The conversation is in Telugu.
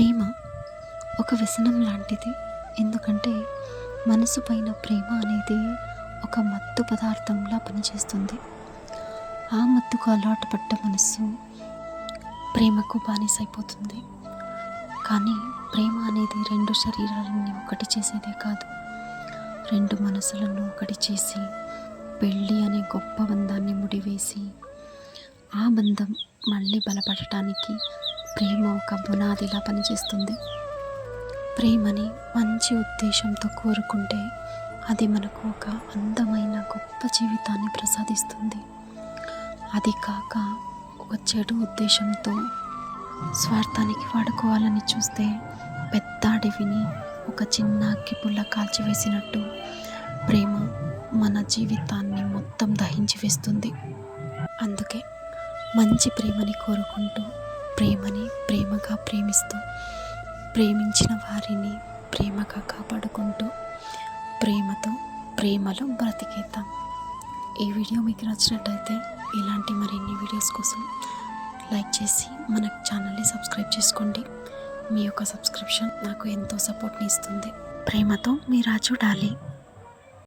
ప్రేమ ఒక వ్యసనం లాంటిది. ఎందుకంటే మనసు పైన ప్రేమ అనేది ఒక మత్తు పదార్థంలా పనిచేస్తుంది. ఆ మత్తుకు అలవాటు పడ్డ మనస్సు ప్రేమకు బానిసైపోతుంది. కానీ ప్రేమ అనేది రెండు శరీరాలని ఒకటి చేసేదే కాదు. రెండు మనసులను ఒకటి చేసి పెళ్ళి అనే గొప్ప బంధాన్ని ముడివేసి ఆ బంధం మళ్ళీ బలపడటానికి ప్రేమ ఒక బునాదిలా పనిచేస్తుంది. ప్రేమని మంచి ఉద్దేశంతో కోరుకుంటే అది మనకు ఒక అందమైన గొప్ప జీవితాన్ని ప్రసాదిస్తుంది. అది కాక ఒక చెడు ఉద్దేశంతో స్వార్థానికి వాడుకోవాలని చూస్తే పెద్ద అడవిని ఒక చిన్న అగ్గిపుల్ల కాల్చివేసినట్టు ప్రేమ మన జీవితాన్ని మొత్తం దహించి వేస్తుంది. అందుకే మంచి ప్రేమని కోరుకుంటూ ప్రేమని ప్రేమగా ప్రేమిస్తూ ప్రేమించిన వారిని ప్రేమగా కాపాడుకుంటూ ప్రేమతో ప్రేమలో బ్రతికేద్దాం. ఈ వీడియో మీకు నచ్చినట్టయితే ఇలాంటి మరిన్ని వీడియోస్ కోసం లైక్ చేసి మన ఛానల్ని సబ్స్క్రైబ్ చేసుకోండి. మీ యొక్క సబ్స్క్రిప్షన్ నాకు ఎంతో సపోర్ట్ని ఇస్తుంది. ప్రేమతో మీ రాజు